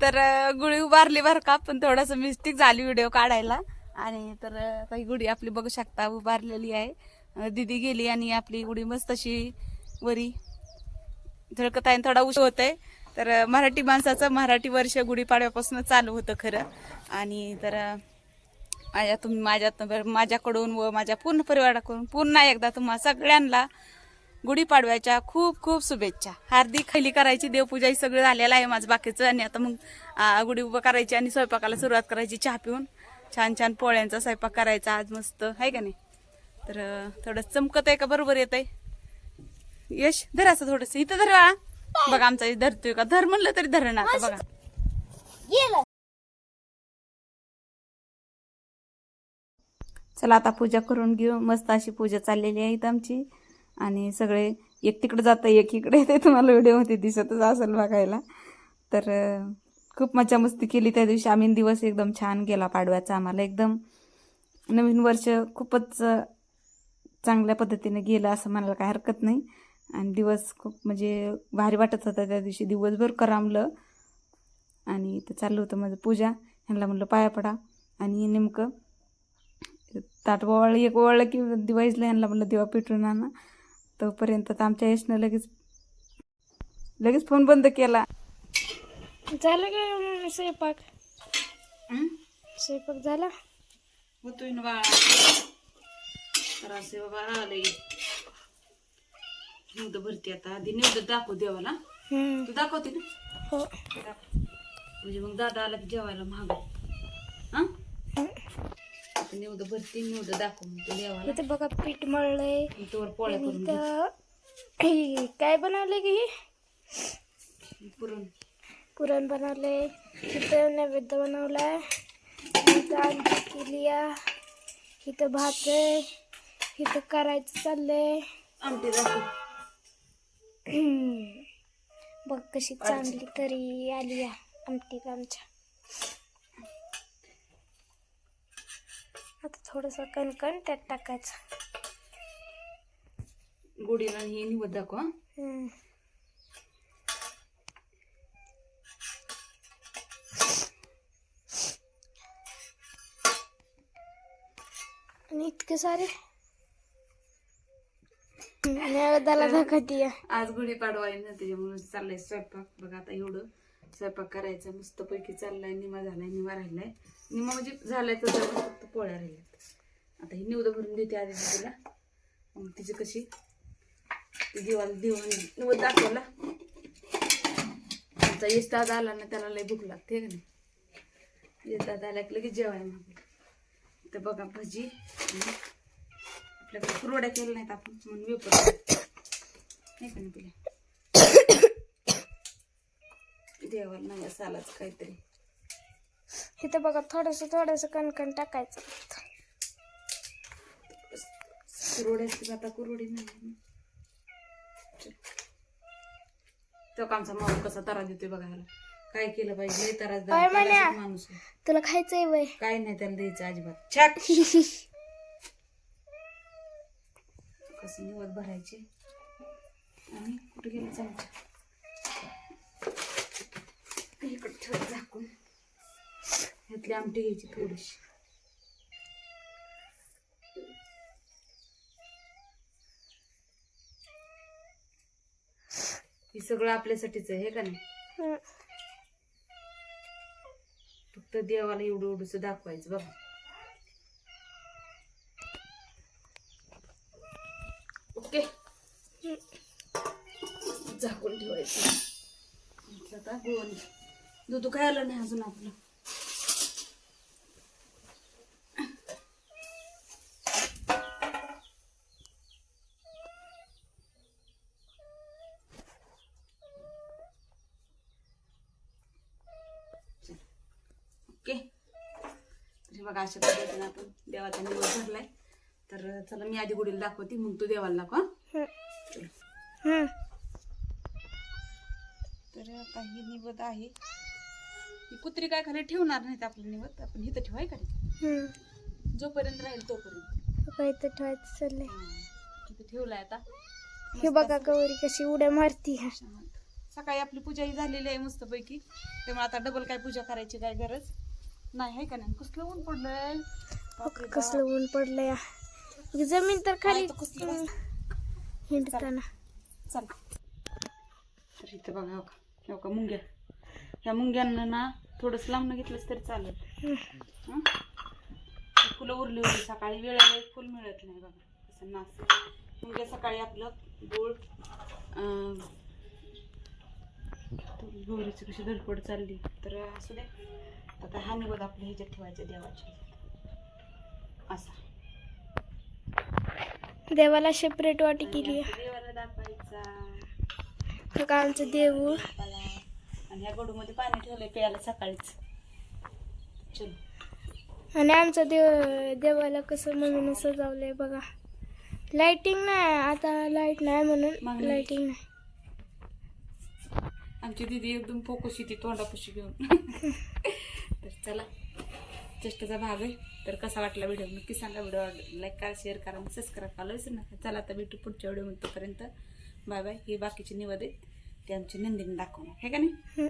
तर गुळी गुढी उभारली बरं का पण थोडस मिस्टेक झाली व्हिडिओ काढायला. आणि तर काही गुढी आपली बघू शकता उभारलेली आहे. दिदी गेली आणि आपली गुढी मस्त अशी वरी झळकत आहे आणि थोडा उशीर आहे तर मराठी माणसाचं मराठी वर्ष गुढीपाडव्यापासून चालू होतं खरं. आणि तर माझ्या तुम्ही माझ्या माझ्याकडून व माझ्या पूर्ण परिवाराकडून पुन्हा एकदा तुम्हा सगळ्यांना गुढीपाडव्याच्या खूप खूप शुभेच्छा. हार्दिक खैली करायची देवपूजा ही सगळं झालेलं आहे माझं बाकीचं. आणि आता मग गुढी उभं करायची आणि स्वयंपाकाला सुरुवात करायची चहा पिऊन. छान छान पोळ्यांचा स्वयंपाक करायचा आज मस्त. आहे का नाही? तर थोडं चमकत आहे का? बरोबर येत आहे यश धर असं थोडस. इथं धर बघा आमचा धरतोय का? धर म्हणलं तरी धरण आता बघा. चला आता पूजा करून घेऊ. मस्त अशी पूजा चाललेली आहे इथं आमची. आणि सगळे एक तिकडे जातं एक इकडे. ते तुम्हाला व्हिडिओमध्ये दिसतच असेल बघायला. तर खूप मजा मस्ती केली त्या दिवशी. आम्ही दिवस एकदम छान गेला पाडव्याचा. आम्हाला एकदम नवीन वर्ष खूपच चांगल्या पद्धतीने गेलं असं म्हणायला काही हरकत नाही. आणि दिवस खूप म्हणजे भारी वाटत होता त्या दिवशी. दिवसभर करामलं. आणि इथं चाललं होतं माझं पूजा. ह्यांना म्हणलं पाया पडा. आणि नेमकं ताट वळ एक वळलं की दिवाळीला ह्यांना म्हणलं दिवा पेटून आणा. तोपर्यंत तर आमच्या यशनं लगेच लगेच फोन बंद केला. झालं काय स्वयंपाक? स्वयंपाक झाला? होतोय ना बाळा. तर असे बाबा आलंय निवड भरती आता. आधी निवड दाखव देवाला. तू दाखवते ना? हो. दाखव. म्हणजे मग दादा आला की जेवायला महाग हा. आता निवड भरती निवड दाखव मग तू देवाला. इथं बघा पीठ मळलंय. तोवर पोळ्या करून. इथं हे काय बनवलंय की? पुरण. पुरण बनवलंय. इथं नैवेद्य बनवलाय. इथं आमटी केली आहे. इथं भात आहे. इथं करायचं चाललंय. आमटी दाखव. बघ कशी चांगली तरी आली या आमटीला आमच्या. आता थोडस कणकण त्यात टाकायचं. गोडीला हे निवड दाखव. आणि इतके सारे. दाखवती आज गुढीपाडवा आहे ना त्याच्यामुळे चाललंय स्वयंपाक. बघा आता एवढं स्वयंपाक करायचा मस्त पैकी चाललाय निमा झालाय निमा राहिलाय. निमा म्हणजे झालाय तर फक्त पोळ्या राहिल्यात. आता ही निवड भरून देते आधी तिला. मग तिची कशी ती दिवाला देऊन निवड दाखवला. आमचा येस्ताद आला ना त्याला लय भूक लागते का नाही. येस्ताद दादा आला की लगेच जेवाय मग तर बघा भजी. आपल्याकडे कुरवड्या केल्या नाहीत आपण म्हणून वेपर नाही का नाही तुला देवाला नव्या सालाच काहीतरी. इथं बघा थोडस थोडस कणकण टाकायचं. कुरवड्याची आता कुरवडी नाही. तो कामचा माणूस कसा तरा देतोय बघायला काय केलं पाहिजे? लय तरास काय म्हण्या? माणूस आहे. तुला खायचंय वय. काय नाही त्याला द्यायचं अजिबात. छाक! कसं निवड भरायचे? आणि कुठे गेला चमचा इकडे ठेव झाकून ह्यातली आमटी घ्यायची थोडीशी. हे सगळं आपल्यासाठीच आहे हे का नाही. फक्त देवाला एवढं एवढंच दाखवायचं बघा. ओके. झाकून ठेवायचं. आता गोवन दूध काय आलं नाही अजून आपलं? ओके. तर हे बघा अशा पद्धतीने आपण देवाचा निवड भरलाय तर चला मी आधी गुढीला दाखवते मग तू देवाला दाखव हं? तर आता ही निवद आहे. ही कुत्री काय खाली ठेवणार नाहीत आपलं निवद आपण इथं ठेवाय का. जोपर्यंत राहील तोपर्यंत. ठेवायचं चाललंय. इथं ठेवलाय आता. हे बघा गौरी कशी उड्या मारती. सकाळी आपली पूजा ही झालेली आहे मस्तपैकी. त्यामुळे आता डबल काय पूजा करायची काय गरज? नाही आहे का नाही? कसलं ऊन पडलंय? बापरे बाप. कसलं ऊन पडलं या जमीन तर खाली काय तर कसलं हिंडताना. चल तर इथं बघा हो का? हो का मुंग्या. ह्या मुंग्यांना ना थोडंसं लांबनं घेतलंच तरी चालेल. हं? ही फुलं उरली होती. सकाळी वेळेला एक फुल मिळत नाही बघा. कसं नास मुंग्या सकाळी आपलं गोळ अं, गौरीची कशी धडपड चालली. तर असू दे. आता हा निवड आपल्या ह्याच्यात ठेवायच्या देवाच्या असा. देवाला सेपरेट वाटी केली देवाला दाखवायचा. आमचं देऊ. आणि ह्या गडूमध्ये पाणी ठेवलंय प्यायला सकाळीच. चलो. आणि आमचं देव देवाला कसं मम्मीनं सजवलंय बघा. लाइटिंग नाही आता लाइट नाही म्हणून. लाइटिंग नाही. आमची दीदी एकदम फोकस येते तोंडापाशी घेऊन. चला. चेष्टाचा भाग आहे. तर कसा वाटला व्हिडिओ? नक्की सांगा व्हिडिओ लाईक करा शेअर करा सबस्क्राईब करा विसरू नका. चला आता भेटू पुढच्या व्हिडिओ तोपर्यंत बाय बाय हे बाकीचे निवद आहेत. ते आमची नंदिनी दाखवणार. हे का नाही?